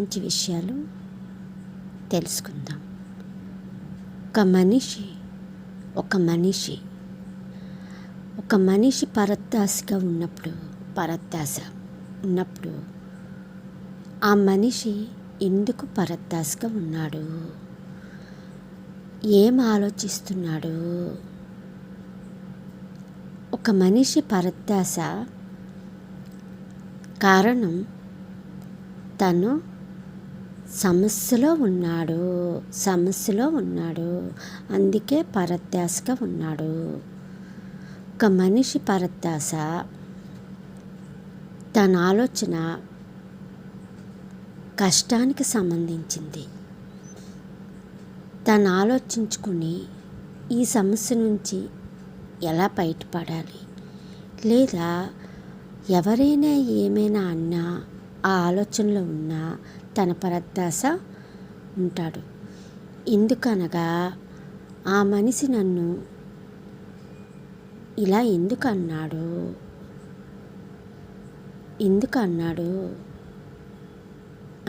మంచి విషయాలు తెలుసుకుందాం. ఒక మనిషి ఒక మనిషి ఒక మనిషి పరత్తాసగా ఉన్నప్పుడు పరత్తాస ఉన్నప్పుడు ఆ మనిషి ఎందుకు పరత్తాసగా ఉన్నాడు? ఏం ఆలోచిస్తున్నాడు? ఒక మనిషి పరత్తాస కారణం తను సమస్యలో ఉన్నాడు సమస్యలో ఉన్నాడు. అందుకే పరత్యాసగా ఉన్నాడు. ఒక మనిషి పరత్యాస తన ఆలోచన కష్టానికి సంబంధించింది. తను ఆలోచించుకుని ఈ సమస్య నుంచి ఎలా బయటపడాలి? లేదా ఎవరైనా ఏమైనా అన్నా ఆ ఆలోచనలో ఉన్నా తన పరదాస ఉంటాడు. ఎందుకనగా ఆ మనిషి నన్ను ఇలా ఎందుకు అన్నాడు ఎందుకు అన్నాడు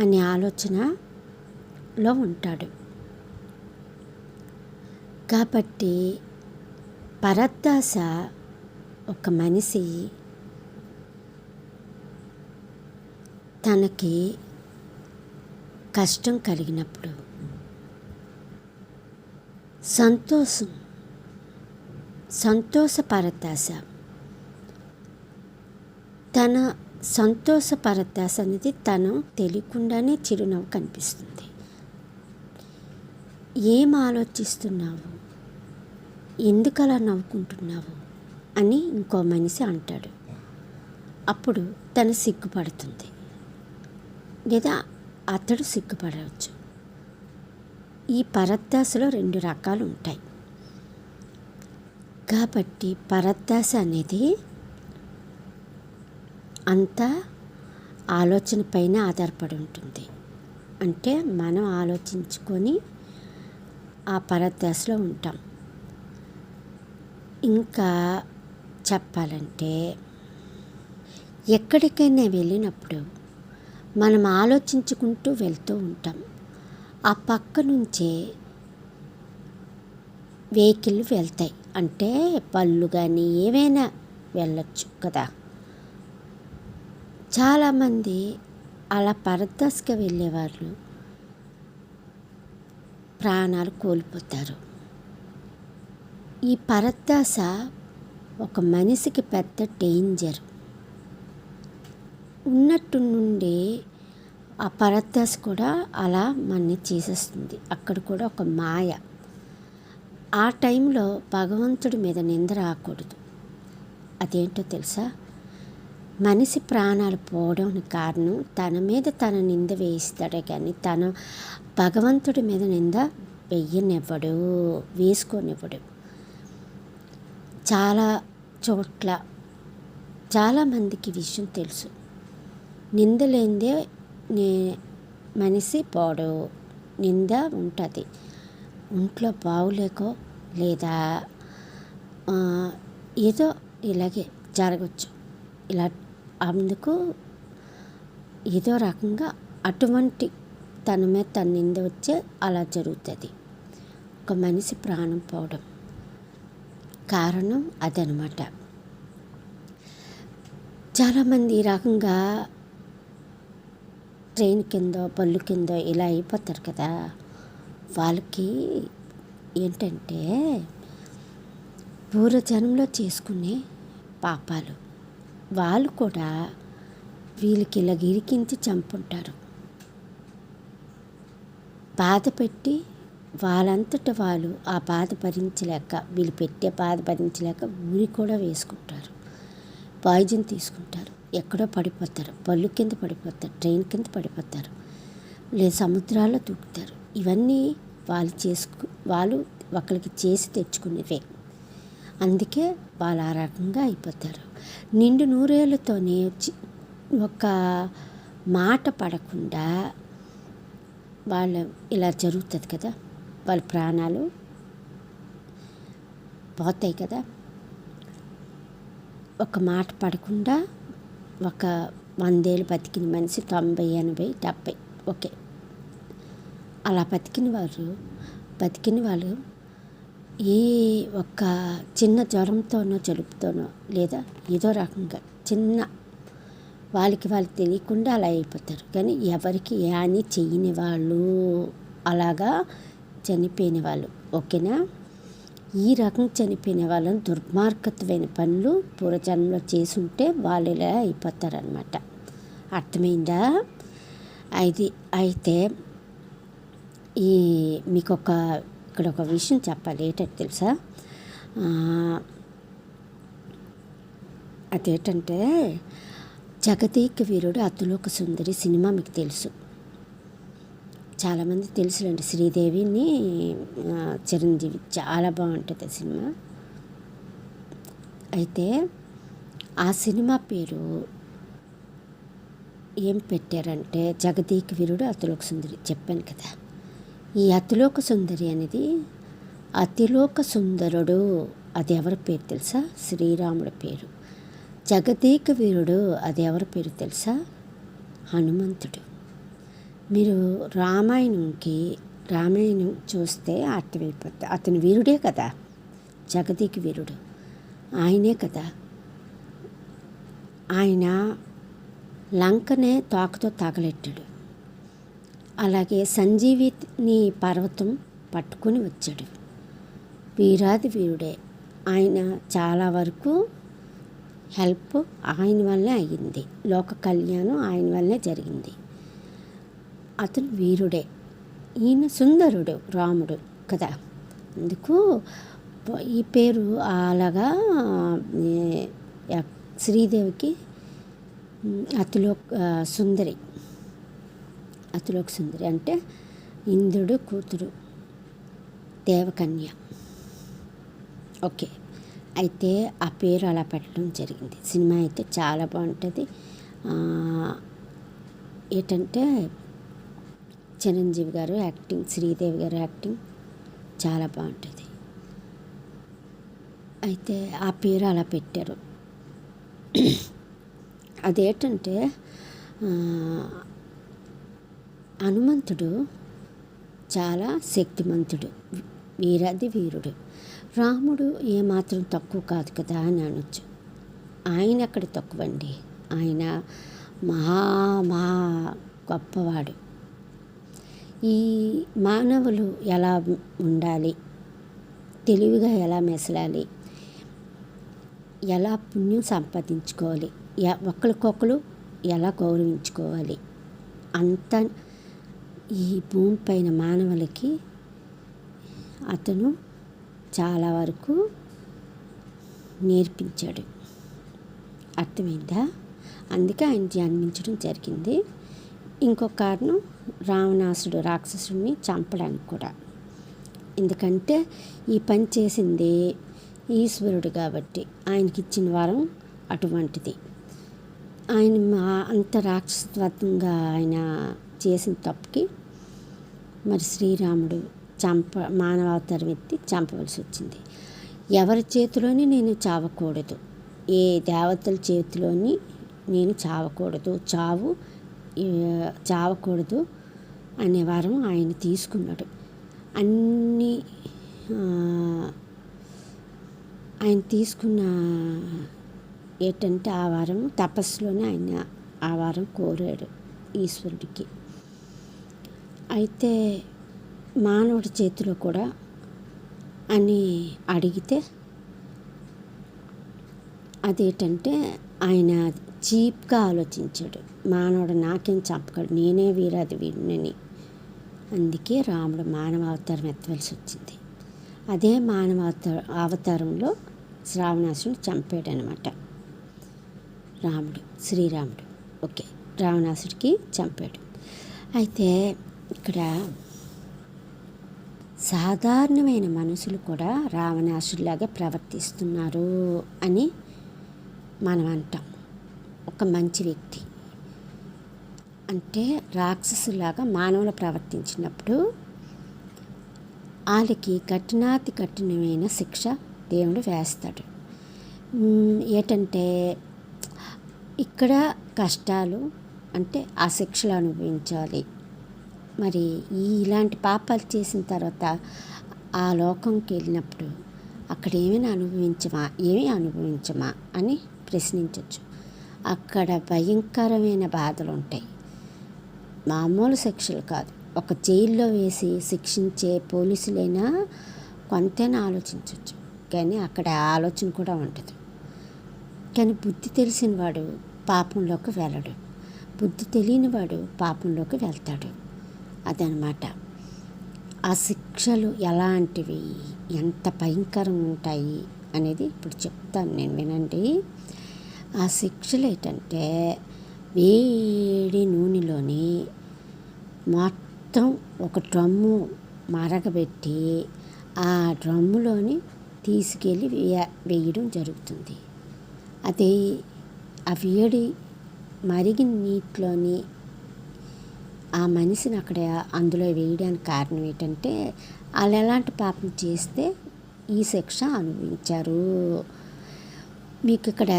అనే ఆలోచనలో ఉంటాడు. కాబట్టి పరత్యాస ఒక మనిషి తనకి కష్టం కలిగినప్పుడు. సంతోషం. సంతోష తన సంతోష అనేది తను తెలియకుండానే చిరునవ్వు కనిపిస్తుంది. ఏం ఆలోచిస్తున్నావు? ఎందుకు అలా నవ్వుకుంటున్నావు? అని ఇంకో మనిషి అంటాడు. అప్పుడు తను సిగ్గుపడుతుంది. లేదా అతడు సిగ్గుపడవచ్చు. ఈ పరత్యాసలో రెండు రకాలు ఉంటాయి. కాబట్టి పరత్యాస అనేది అంతా ఆలోచన పైన ఆధారపడి ఉంటుంది. అంటే మనం ఆలోచించుకొని ఆ పరత్యాసలో ఉంటాం. ఇంకా చెప్పాలంటే ఎక్కడికైనా వెళ్ళినప్పుడు మనం ఆలోచించుకుంటూ వెళ్తూ ఉంటాం. ఆ పక్క నుంచే వెహికల్ వెళ్తాయి. అంటే పళ్ళు కానీ ఏవైనా వెళ్ళొచ్చు కదా. చాలామంది అలా పరదస్గా వెళ్ళేవాళ్ళు ప్రాణాలు కోల్పోతారు. ఈ పరత్యాస ఒక మనిషికి పెద్ద డేంజర్ ఉన్నట్టు నుండి ఆ పరదాస్ కూడా అలా మనని చేసేస్తుంది. అక్కడ కూడా ఒక మాయ. ఆ టైంలో భగవంతుడి మీద నింద రాకూడదు. అదేంటో తెలుసా? మనిషి ప్రాణాలు పోవడానికి కారణం తన మీద తన నింద వేయిస్తాడే కానీ తన భగవంతుడి మీద నింద వెయ్యనివ్వడు వేసుకోనివ్వడు. చాలా చోట్ల చాలామందికి విషయం తెలుసు. నిందలేందే నే మనిషి పోడు. నింద ఉంటుంది. ఒంట్లో బాగులేకో లేదా? ఏదో ఇలాగే జరగచ్చు. ఇలా అందుకు ఏదో రకంగా అటువంటి తన మీద తన నింద వచ్చే అలా జరుగుతుంది. ఒక మనిషి ప్రాణం పోవడం కారణం అదనమాట. చాలామంది ఈ రకంగా ట్రైన్ కింద పళ్ళు కింద ఇలా అయిపోతారు కదా. వాళ్ళకి ఏంటంటే పూర్వజన్మలో చేసుకునే పాపాలు. వాళ్ళు కూడా వీళ్ళకి ఇలా గిరికించి చంపుంటారు. బాధ పెట్టి వాళ్ళంతట వాళ్ళు ఆ బాధ భరించలేక వీళ్ళు పెట్టే బాధ భరించలేక ఊరి కూడా వేసుకుంటారు. పాయిజన్ తీసుకుంటారు. ఎక్కడో పడిపోతారు. పళ్ళు కింద పడిపోతారు. ట్రైన్ కింద పడిపోతారు. లేదు సముద్రాల్లో దూకుతారు. ఇవన్నీ వాళ్ళు చేసుకు వాళ్ళు ఒకరికి చేసి తెచ్చుకునేవే. అందుకే వాళ్ళు ఆ రకంగా అయిపోతారు. నిండు నూరేళ్ళతోనే ఒక మాట పడకుండా వాళ్ళు ఇలా జరుగుతుంది కదా వాళ్ళ ప్రాణాలు పోతాయి కదా. ఒక మాట పడకుండా ఒక వందేళ్ళు బతికిన మనిషి తొంభై ఎనభై డెబ్భై. ఓకే. అలా బతికిన వారు బతికిన వాళ్ళు ఈ ఒక్క చిన్న జ్వరంతోనో జలుబుతోనో లేదా ఏదో రకంగా చిన్న వాళ్ళకి వాళ్ళు తెలియకుండా అలా అయిపోతారు. కానీ ఎవరికి ఏ అని చెయ్యని వాళ్ళు అలాగా చనిపోయిన వాళ్ళు. ఓకేనా? ఈ రకం చనిపోయిన వాళ్ళని దుర్మార్గత్వమైన పనులు పూర్వజన్మలో చేసుంటే వాళ్ళు ఇలా అయిపోతారనమాట అర్థమైందా? అది అయితే ఈ మీకు ఒక ఇక్కడ ఒక విషయం చెప్పాలి. ఏంటంటే తెలుసా? అదేంటంటే జగదీక వీరుడు అతులోక సుందరి సినిమా మీకు తెలుసు. చాలామంది తెలుసులేండి. శ్రీదేవిని చిరంజీవి చాలా బాగుంటుంది సినిమా. అయితే ఆ సినిమా పేరు ఏం పెట్టారంటే జగదీక వీరుడు అతిలోక సుందరి చెప్పాను కదా. ఈ అతిలోక సుందరి అనేది అతిలోక సుందరుడు అది ఎవరి పేరు తెలుసా? శ్రీరాముడి పేరు. జగదీక వీరుడు అది ఎవరి పేరు తెలుసా? హనుమంతుడు. మీరు రామాయణంకి రామాయణం చూస్తే అర్థమైపోద్ది. అతని వీరుడే కదా? జగదీకి వీరుడు. ఆయనే కదా? ఆయన లంకనే తోకతో తగలెట్టాడు. అలాగే సంజీవిని పర్వతం పట్టుకొని వచ్చాడు. వీరాది వీరుడే. ఆయన చాలా వరకు హెల్ప్ ఆయన వల్లే అయ్యింది. లోక కళ్యాణం ఆయన వల్లే జరిగింది. అతను వీరుడే. ఈయన సుందరుడు రాముడు కదా. అందుకు ఈ పేరు అలాగా శ్రీదేవికి అతిలోక్ సుందరి. అతిలోక్ సుందరి అంటే ఇంద్రుడు కూతురు దేవకన్య. ఓకే. అయితే ఆ పేరు అలా పెట్టడం జరిగింది. సినిమా అయితే చాలా బాగుంటుంది. ఏంటంటే చిరంజీవి గారు యాక్టింగ్ శ్రీదేవి గారు యాక్టింగ్ చాలా బాగుంటుంది. అయితే ఆ పేరు అలా పెట్టారు. అదేంటంటే హనుమంతుడు చాలా శక్తిమంతుడు వీరాది వీరుడు. రాముడు ఏమాత్రం తక్కువ కాదు కదా అని అనొచ్చు. ఆయన ఎక్కడ తక్కువండి? ఆయన మహా మహా గొప్పవాడు. ఈ మానవులు ఎలా ఉండాలి? తెలివిగా ఎలా మెసలాలి? ఎలా పుణ్యం సంపాదించుకోవాలి? ఒకరికొకరు ఎలా గౌరవించుకోవాలి? అంత ఈ భూమి పైన మానవులకి అతను చాలా వరకు నేర్పించాడు. అర్థమైందా? అందుకే ఆయన జన్మించడం జరిగింది. ఇంకొక కారణం రావణాసుడు రాక్షసుడిని చంపడానికి కూడా. ఎందుకంటే ఈ పని చేసింది ఈశ్వరుడు కాబట్టి ఆయనకి ఇచ్చిన వరం అటువంటిది. ఆయన మా అంత రాక్షసత్వంగా ఆయన చేసిన తప్పుకి మరి శ్రీరాముడు చంప మానవావతారం ఎత్తి చంపవలసి వచ్చింది. ఎవరి చేతిలోని నేను చావకూడదు. ఏ దేవతల చేతిలోని నేను చావకూడదు. చావు చావకూడదు అనే వారం ఆయన తీసుకున్నాడు. అన్నీ ఆయన తీసుకున్న ఏంటంటే ఆ వారం తపస్సులోనే ఆయన ఆ వారం కోరాడు ఈశ్వరుడికి. అయితే మానవుడి చేతిలో కూడా అని అడిగితే అదేంటంటే ఆయన చీప్గా ఆలోచించాడు. మానవుడు నాకేం చంపగడు నేనే వీరాది వీడినని అందుకే రాముడు మానవ అవతారం ఎత్తవలసి వచ్చింది అదే మానవ అవతార అవతారంలో చంపాడు చంపాడనమాట. రాముడు శ్రీరాముడు. ఓకే రావణాసుడికి చంపాడు. అయితే ఇక్కడ సాధారణమైన మనుషులు కూడా రావణాసుడిలాగా ప్రవర్తిస్తున్నారు అని మనం అంటాం. ఒక మంచి వ్యక్తి. అంటే రాక్షసులాగా మానవులు ప్రవర్తించినప్పుడు వాళ్ళకి కఠినాతి కఠినమైన శిక్ష దేవుడు వేస్తాడు. ఏంటంటే ఇక్కడ కష్టాలు అంటే ఆ శిక్షలు అనుభవించాలి. మరి ఈ ఇలాంటి పాపాలు చేసిన తర్వాత ఆ లోకంకి వెళ్ళినప్పుడు అక్కడ ఏమైనా అనుభవించమా? ఏమీ అనుభవించమా? అని ప్రశ్నించవచ్చు అక్కడ భయంకరమైన బాధలు ఉంటాయి మామూలు శిక్షలు కాదు. ఒక జైల్లో వేసి శిక్షించే పోలీసులైనా కొంతైనా ఆలోచించవచ్చు కానీ అక్కడ ఆలోచన కూడా ఉండదు. కానీ బుద్ధి తెలిసిన వాడు పాపంలోకి వెళ్ళడు. బుద్ధి తెలియని వాడు పాపంలోకి వెళ్తాడు. అదనమాట ఆ శిక్షలు ఎలాంటివి? ఎంత భయంకరంగా ఉంటాయి? అనేది ఇప్పుడు చెప్తాను. నేను వినండి. ఆ శిక్షలు ఏంటంటే వేడి నూనెలోని మొత్తం ఒక డ్రమ్ము మరగబెట్టి ఆ డ్రమ్ములోని తీసుకెళ్ళి వేయ వేయడం జరుగుతుంది. అది ఆ వేడి మరిగిన నీటిలోని ఆ మనిషిని అక్కడ అందులో వేయడానికి కారణం ఏంటంటే వాళ్ళు ఎలాంటి పాపం చేస్తే ఈ శిక్ష అనుభవించారు. మీకు ఇక్కడ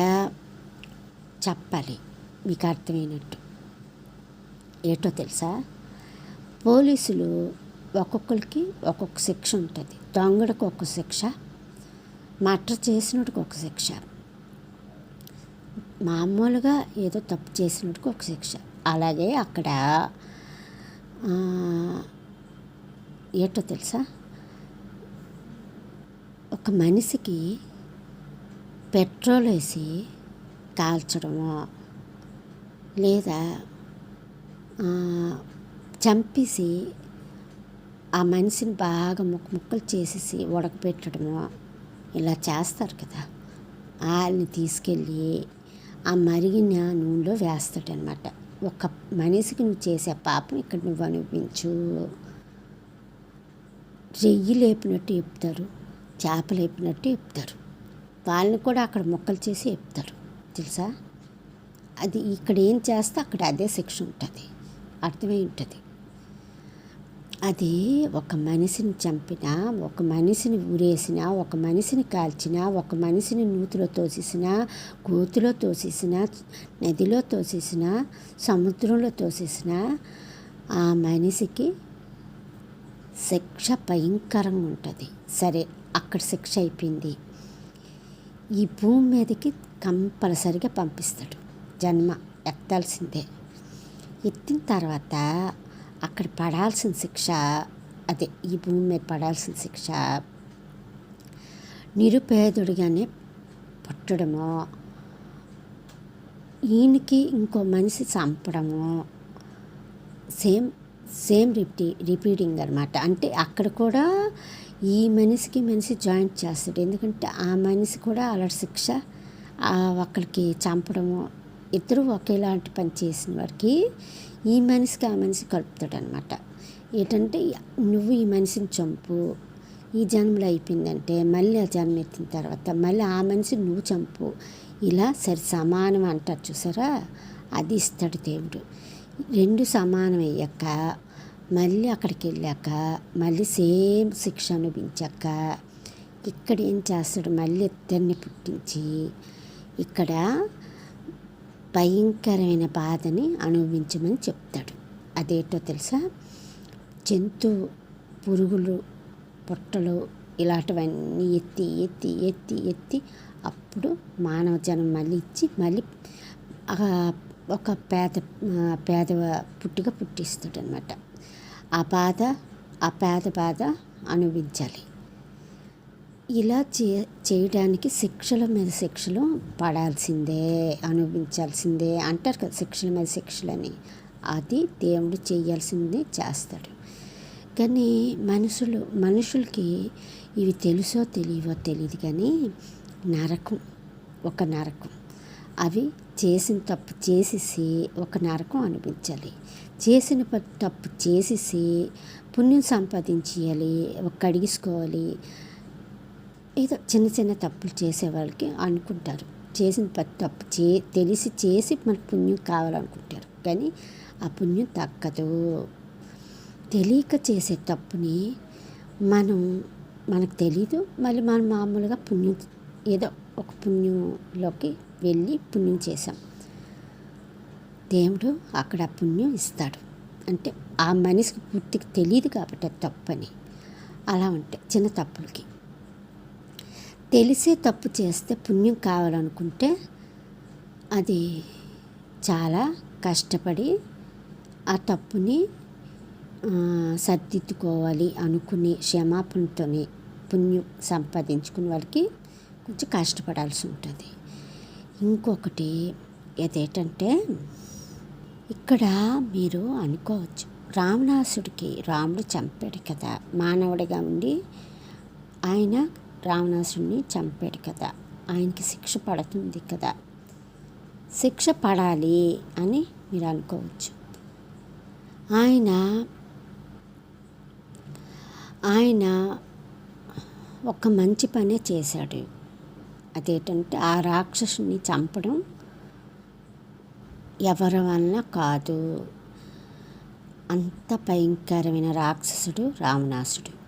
చెప్పాలి. మీకు అర్థమైనట్టు. ఏటో తెలుసా? పోలీసులు ఒక్కొక్కరికి ఒక్కొక్క శిక్ష ఉంటుంది. దొంగడికి ఒక శిక్ష మటర్ చేసినట్టుకు ఒక శిక్ష. మామూలుగా ఏదో తప్పు చేసినట్టుకు ఒక శిక్ష. అలాగే అక్కడ ఏటో తెలుసా? ఒక మనిషికి పెట్రోల్ వేసి కాల్చడమో లేదా చంపేసి ఆ మనిషిని బాగా ముక్క ముక్కలు చేసేసి ఉడకపెట్టడమో ఇలా చేస్తారు కదా. వాళ్ళని తీసుకెళ్ళి ఆ మరిగిన నూనెలో వేస్తాడనమాట. ఒక మనిషికి నువ్వు చేసే పాపం ఇక్కడ నువ్వు అనిపించు రెయ్యి లేపినట్టు చెప్తారు చేప లేపినట్టు చెప్తారు. వాళ్ళని కూడా అక్కడ ముక్కలు చేసి చెప్తారు. తెలుసా? అది ఇక్కడ ఏం చేస్తే అక్కడ అదే శిక్ష ఉంటుంది. అర్థమై ఉంటుంది. అది ఒక మనిషిని చంపినా ఒక మనిషిని ఊరేసినా ఒక మనిషిని కాల్చినా ఒక మనిషిని నూతిలో తోసేసినా గోతులో తోసేసినా నదిలో తోసేసినా సముద్రంలో తోసేసినా ఆ మనిషికి శిక్ష భయంకరంగా ఉంటుంది. సరే అక్కడ శిక్ష అయిపోయింది. ఈ భూమి మీదకి కంపల్సరిగా పంపిస్తాడు. జన్మ ఎత్తాల్సిందే. ఎత్తిన తర్వాత అక్కడ పడాల్సిన శిక్ష అదే ఈ భూమి మీద పడాల్సిన శిక్ష నిరుపేదుడిగానే పుట్టడము ఈయనకి ఇంకో మనిషి చంపడము సేమ్ సేమ్ రిపీ రిపీటింగ్ అనమాట అంటే అక్కడ కూడా ఈ మనిషికి మనిషి జాయింట్ చేస్తాడు. ఎందుకంటే ఆ మనిషి కూడా అలాంటి శిక్ష అక్కడికి చంపడము ఇద్దరు ఒకేలాంటి పని చేసిన వారికి ఈ మనిషికి ఆ మనిషి కలుపుతాడు అనమాట ఏంటంటే నువ్వు ఈ మనిషిని చంపు ఈ జన్మలో అయిపోయిందంటే మళ్ళీ ఆ జన్మ ఎత్తిన తర్వాత మళ్ళీ ఆ మనిషి నువ్వు చంపు. ఇలా సరి సమానం అంటారు చూసారా? అది ఇస్తాడు దేవుడు. రెండు సమానం అయ్యాక మళ్ళీ అక్కడికి వెళ్ళాక మళ్ళీ సేమ్ శిక్ష అనుభవించాక ఇక్కడ ఏం చేస్తాడు? మళ్ళీ ఇద్దరిని పుట్టించి ఇక్కడ భయంకరమైన బాధని అనుభవించమని చెప్తాడు. అదేంటో తెలుసా? జంతు పురుగులు పొట్టలు ఇలాంటివన్నీ ఎత్తి ఎత్తి ఎత్తి ఎత్తి అప్పుడు మానవ జనం మళ్ళీ ఇచ్చి మళ్ళీ ఒక పేద పేద పుట్టిగా పుట్టిస్తాడు అనమాట ఆ బాధ ఆ పేద బాధ అనుభవించాలి. ఇలా చే చేయడానికి శిక్షల మీద శిక్షలు పడాల్సిందే అనుభవించాల్సిందే అంటారు కదా శిక్షల మీద శిక్షలని. అది దేవుడు చేయాల్సిందే చేస్తాడు. కానీ మనుషులు మనుషులకి ఇవి తెలుసో తెలియవో తెలియదు కానీ నరకం ఒక నరకం. అవి చేసిన తప్పు చేసేసి ఒక నరకం అనిపించాలి చేసిన తప్పు చేసేసి పుణ్యం సంపాదించేయాలి ఒక కడిగించుకోవాలి ఏదో చిన్న చిన్న తప్పులు చేసేవాళ్ళకి అనుకుంటారు. చేసిన తప్పు చే తెలిసి చేసి మన పుణ్యం కావాలనుకుంటారు. కానీ ఆ పుణ్యం తక్కదు తెలియక చేసే తప్పుని మనం మనకు తెలీదు. మళ్ళీ మనం మామూలుగా పుణ్యం ఏదో ఒక పుణ్యంలోకి వెళ్ళి పుణ్యం చేసాం దేవుడు అక్కడ పుణ్యం ఇస్తాడు. అంటే ఆ మనిషికి పూర్తిగా తెలియదు కాబట్టి తప్పని. అలా ఉంటాయి చిన్న తప్పులకి. తెలిసే తప్పు చేస్తే పుణ్యం కావాలనుకుంటే అది చాలా కష్టపడి ఆ తప్పుని సర్దిద్దుకోవాలి అనుకుని క్షమాపణతోనే పుణ్యం సంపాదించుకునే వాళ్ళకి కొంచెం కష్టపడాల్సి ఉంటుంది. ఇంకొకటి ఏదేంటంటే ఇక్కడ మీరు అనుకోవచ్చు రావణాసుడికి రాముడు చంపాడు కదా మానవుడిగా ఉండి ఆయన రావణాసుడిని చంపాడు కదా. ఆయనకి శిక్ష పడుతుంది కదా. శిక్ష పడాలి అని మీరు అనుకోవచ్చు. ఆయన ఆయన ఒక మంచి పనే చేశాడు. అదేంటంటే ఆ రాక్షసుని చంపడం ఎవరి వలన కాదు. అంత భయంకరమైన రాక్షసుడు రావణాసుడు.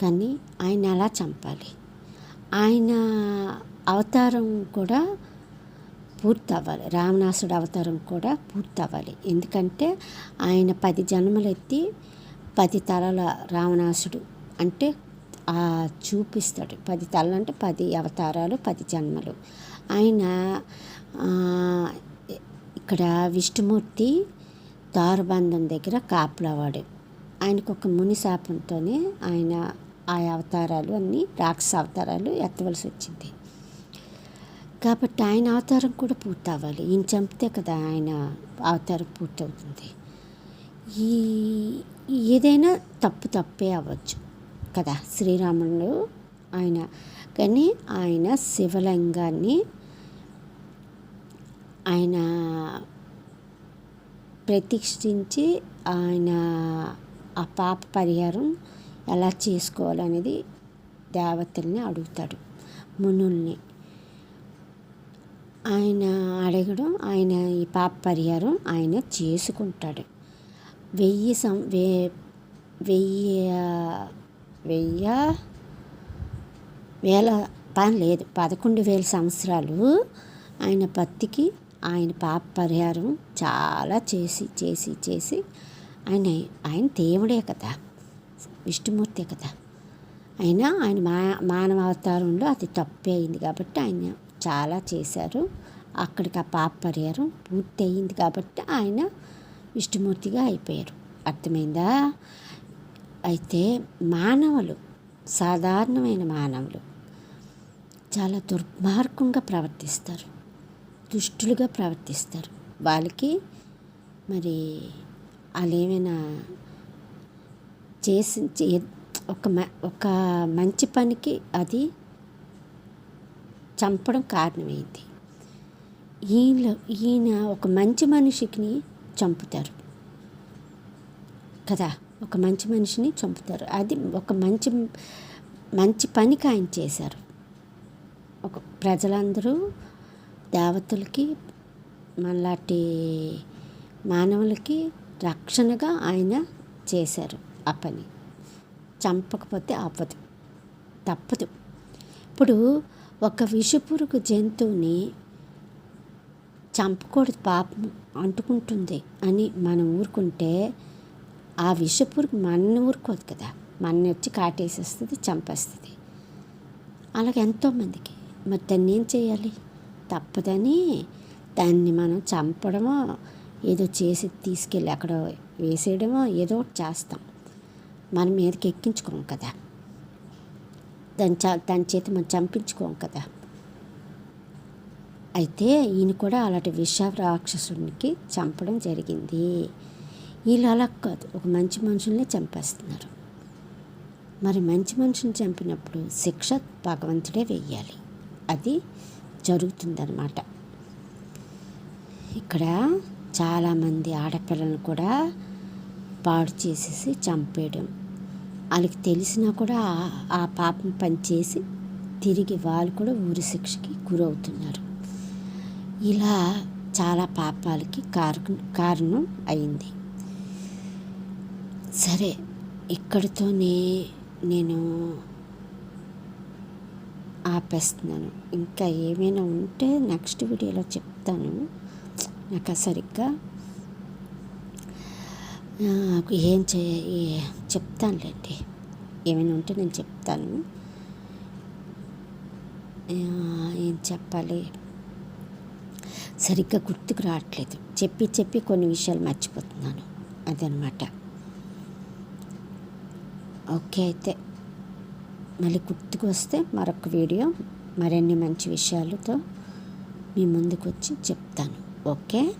కానీ ఆయన ఎలా చంపాలి? ఆయన అవతారం కూడా పూర్తవ్వాలి. రావణాసుడు అవతారం కూడా పూర్తవ్వాలి. ఎందుకంటే ఆయన పది జన్మలు ఎత్తి పది తలల రావణాసుడు అంటే చూపిస్తాడు. పది తలలు అంటే పది అవతారాలు పది జన్మలు. ఆయన ఇక్కడ విష్ణుమూర్తి దారుబంధం దగ్గర కాపులవాడు. ఆయనకు ఒక ముని శాపంతోనే ఆయన ఆ అవతారాలు అన్నీ రాక్షస అవతారాలు ఎత్తవలసి వచ్చింది. కాబట్టి ఆయన అవతారం కూడా పూర్తి అవ్వాలి. ఈయన చంపితే కదా ఆయన అవతారం పూర్తవుతుంది ఈ ఏదైనా తప్పు తప్పే అవ్వచ్చు కదా. శ్రీరాముడు ఆయన కానీ ఆయన శివలింగాన్ని ఆయన ప్రతిష్ఠించి ఆయన ఆ పాప పరిహారం ఎలా చేసుకోవాలనేది దేవతల్ని అడుగుతాడు మునుల్ని. ఆయన అడగడం ఆయన ఈ పాప పరిహారం ఆయన చేసుకుంటాడు. వెయ్యి సం వే వెయ్యి వెయ్య వేల పని లేదు పదకొండు వేల సంవత్సరాలు ఆయన భక్తికి ఆయన పాప పరిహారం చాలా చేసి చేసి చేసి ఆయన ఆయన దేవుడే కదా. విష్ణుమూర్తే కదా. అయినా ఆయన మా మానవ అవతారంలో అది తప్పే అయింది కాబట్టి ఆయన చాలా చేశారు. అక్కడికి ఆ పాప పరిహారం పూర్తి అయింది కాబట్టి ఆయన విష్ణుమూర్తిగా అయిపోయారు. అర్థమైందా? అయితే మానవులు సాధారణమైన మానవులు చాలా దుర్మార్గంగా ప్రవర్తిస్తారు. దుష్టులుగా ప్రవర్తిస్తారు. వాళ్ళకి మరి వాళ్ళు ఏమైనా చేసి ఒక ఒక మంచి పనికి అది చంపడం కారణమైంది. ఈయన ఈయన ఒక మంచి మనిషికి చంపుతారు. కదా? ఒక మంచి మనిషిని చంపుతారు. అది ఒక మంచి మంచి పనికి ఆయన చేశారు. ఒక ప్రజలందరూ దేవతలకి మనలాంటి మానవులకి రక్షణగా ఆయన చేశారు. ఆ పని చంపకపోతే అవ్వదు తప్పదు. ఇప్పుడు ఒక విషపురుగు జంతువుని చంపకూడదు పాపం అంటుకుంటుంది అని మనం ఊరుకుంటే ఆ విషపురుగు మన ఊరుకోదు కదా. మన వచ్చి కాటేసేస్తుంది చంపేస్తుంది. అలాగే ఎంతోమందికి. మరి దాన్ని ఏం చేయాలి? తప్పదని దాన్ని మనం చంపడమో ఏదో చేసి తీసుకెళ్ళి అక్కడ వేసేయడమో ఏదో ఒకటి చేస్తాం. మన మీదకి ఎక్కించుకోం కదా. దాని చ దాని చేతి మనం చంపించుకోం కదా. అయితే ఈయన కూడా అలాంటి విష రాక్షసునికి చంపడం జరిగింది. వీళ్ళు అలా కాదు ఒక మంచి మనుషుల్ని చంపేస్తున్నారు. మరి మంచి మనుషుని చంపినప్పుడు శిక్ష భగవంతుడే వెయ్యాలి. అది జరుగుతుందన్నమాట. ఇక్కడ చాలామంది ఆడపిల్లలను కూడా పాడు చేసేసి చంపేయడం వాళ్ళకి తెలిసినా కూడా ఆ పాపం పనిచేసి తిరిగి వాళ్ళు కూడా ఊరి శిక్షకి గురవుతున్నారు. ఇలా చాలా పాపాలకి కారణం కారణం అయింది. సరే ఇక్కడితోనే నేను ఆపేస్తున్నాను. ఇంకా ఏమైనా ఉంటే నెక్స్ట్ వీడియోలో చెప్తాను. నాకు సరిగ్గా నాకు ఏం చే చెప్తానులేండి. ఏమైనా ఉంటే నేను చెప్తాను. ఏం చెప్పాలి? సరిగ్గా గుర్తుకు రావట్లేదు. చెప్పి చెప్పి కొన్ని విషయాలు మర్చిపోతున్నాను. అదనమాట. ఓకే అయితే మళ్ళీ గుర్తుకు వస్తే మరొక వీడియో మరిన్ని మంచి విషయాలతో మీ ముందుకు వచ్చి చెప్తాను. ఓకే?